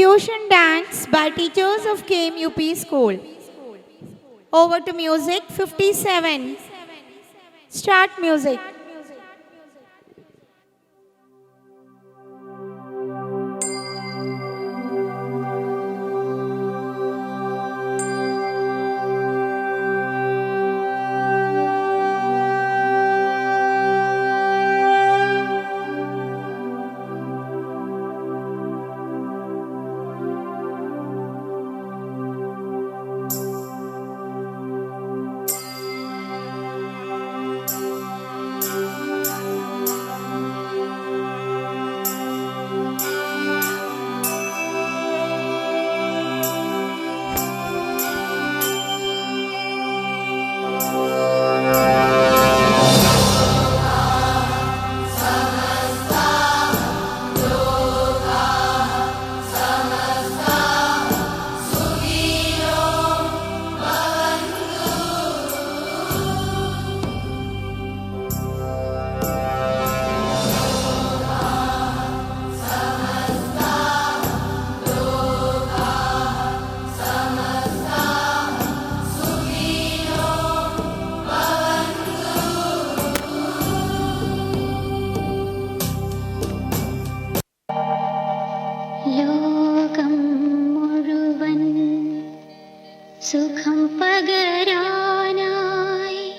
Fusion dance by teachers of KMUP school. Over to music 57. Start music. സുഖം പകരാനായി.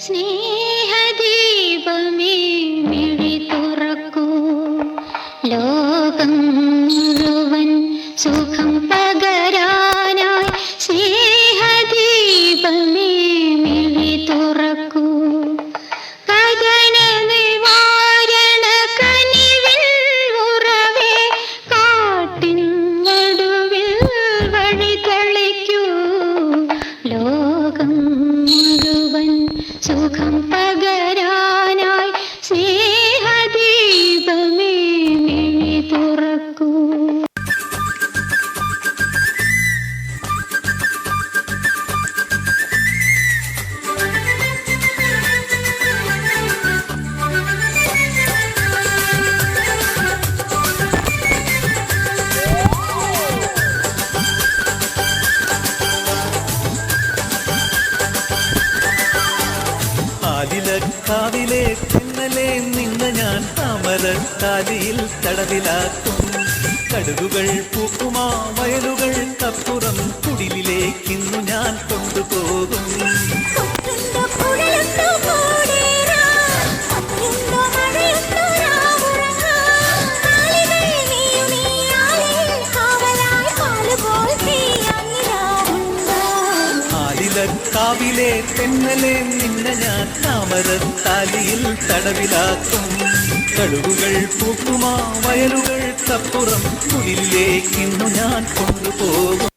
സ്നേഹദീപമേ മിഴി തുറക്കൂ. ലോകം തിന്നലെ നിന്ന ഞാൻ അമരൻ താലിയിൽ തടവിലാക്കും. കടുകുകൾ പൂക്കുമാ വയലുകൾ കപ്പുറം കുടിലിലേക്കിന്നു ഞാൻ കൊണ്ടുപോകും. ആലിലക്കാവിലെ തെന്നലെ നിന്നെ ഞാൻ താമരത്താലിയിൽ തടവിലാക്കും. കടുകുകൾ പൂക്കുമാ വയലുകൾക്കപ്പുറം കുടിലിലേക്കിന്നു ഞാൻ കൊണ്ടുപോകും.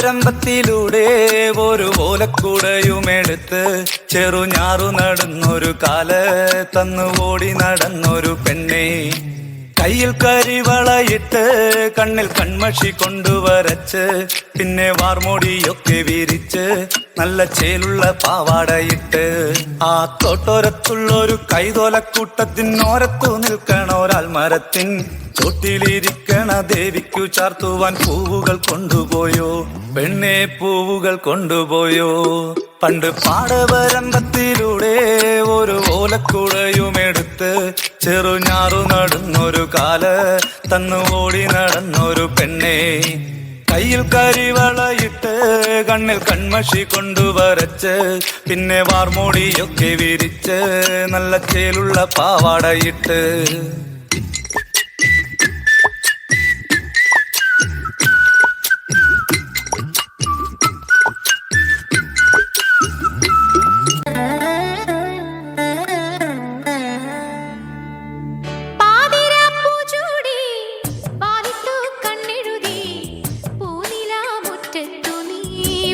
പാടവരമ്പത്തിലൂടെ ഒരു ഓലക്കൂടയുമെടുത്ത് ചെറുഞാറു നടന്നൊരു കാല തന്നു ഓടി നടന്നൊരു പെണ്ണെ. കയ്യിൽ കരിവളയിട്ട് കണ്ണിൽ കൺമഷി കൊണ്ടുവരച്ച് പിന്നെ വാർമോടിയൊക്കെ വിരിച്ച് നല്ല ചേലുള്ള പാവാടയിട്ട്. ആ തോട്ടോരത്തുള്ളൊരു കൈതോലക്കൂട്ടത്തിനോരത്തു നിൽക്കണ ഒരാൾ മരത്തിൻ തൊട്ടിലിരിക്കണ ദേവിക്കു ചാർത്തുവാൻ പൂവുകൾ കൊണ്ടുപോയോ? പെണ്ണെ പൂവുകൾ കൊണ്ടുപോയോ? പണ്ട് പാടവരമ്പത്തിലൂടെ ഒരു ഓലക്കുടയുമെടുത്ത് ചെറുഞാറു നടന്നൊരു കാൽ തന്നു ഓടി നടന്നൊരു പെണ്ണെ. കയ്യിൽ കരിവളയിട്ട് കണ്ണിൽ കൺമഷി കൊണ്ടുവരച്ച് പിന്നെ വാർമോടിയൊക്കെ വിരിച്ച് നല്ല ചേലുള്ള പാവാടയിട്ട്.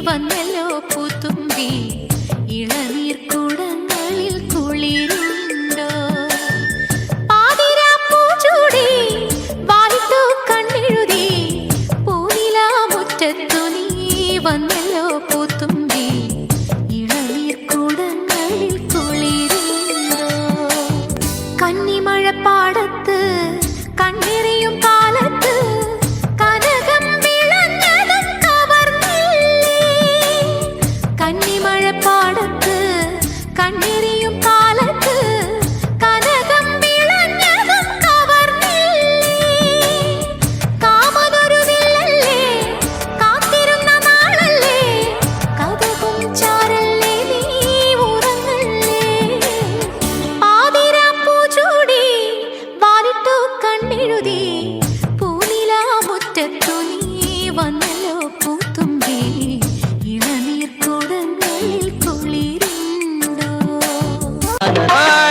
വന്നല്ലോ പൂത്തുമ്പി വന്നല്ലോ പൂത്തുമ്പി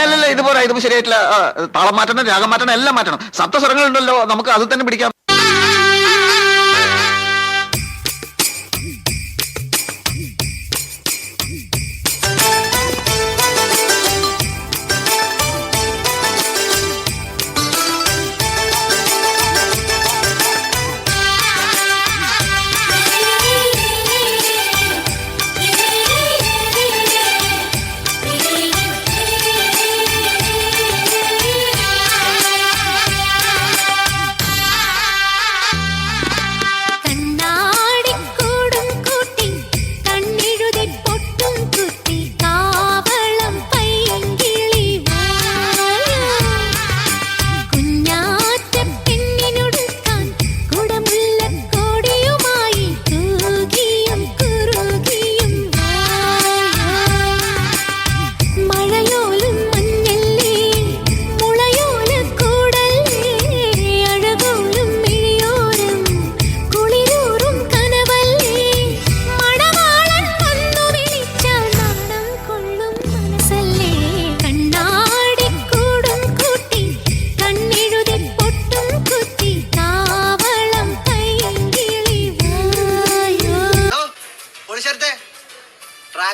അല്ലല്ല ഇത് ശരിയായിട്ടില്ല. താളം മാറ്റണം രാഗം മാറ്റണം എല്ലാം മാറ്റണം. സപ്തസ്വരങ്ങളുണ്ടല്ലോ നമുക്ക് അത് തന്നെ പിടിക്കാം.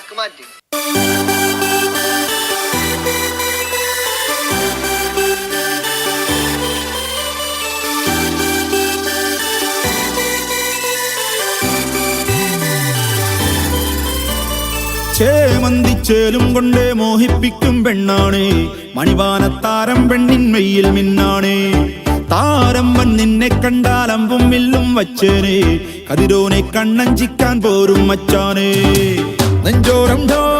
ട്രാക്ക് മാറ്റി ചേമന്തിച്ചേലും കൊണ്ടേ മോഹിപ്പിക്കും പെണ്ണാണ്. മണിവാനത്താരം പെണ്ണിൻ മെയ്യിൽ മിന്നാണ്. താരം വൻ നിന്നെ കണ്ടാൽ അമ്പും വില്ലും വച്ചേനെ. കതിരോനെ കണ്ണഞ്ചിക്കാൻ പോരും മച്ചാനെ. നെഞ്ചോരം ഢോലുണ്ട്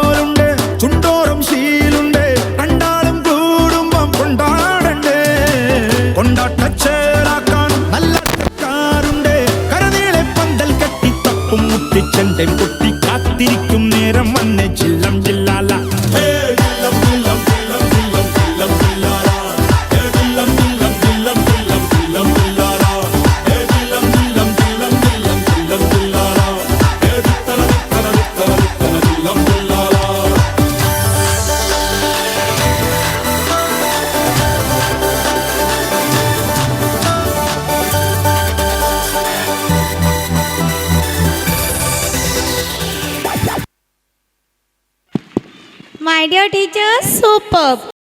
My dear teachers, superb.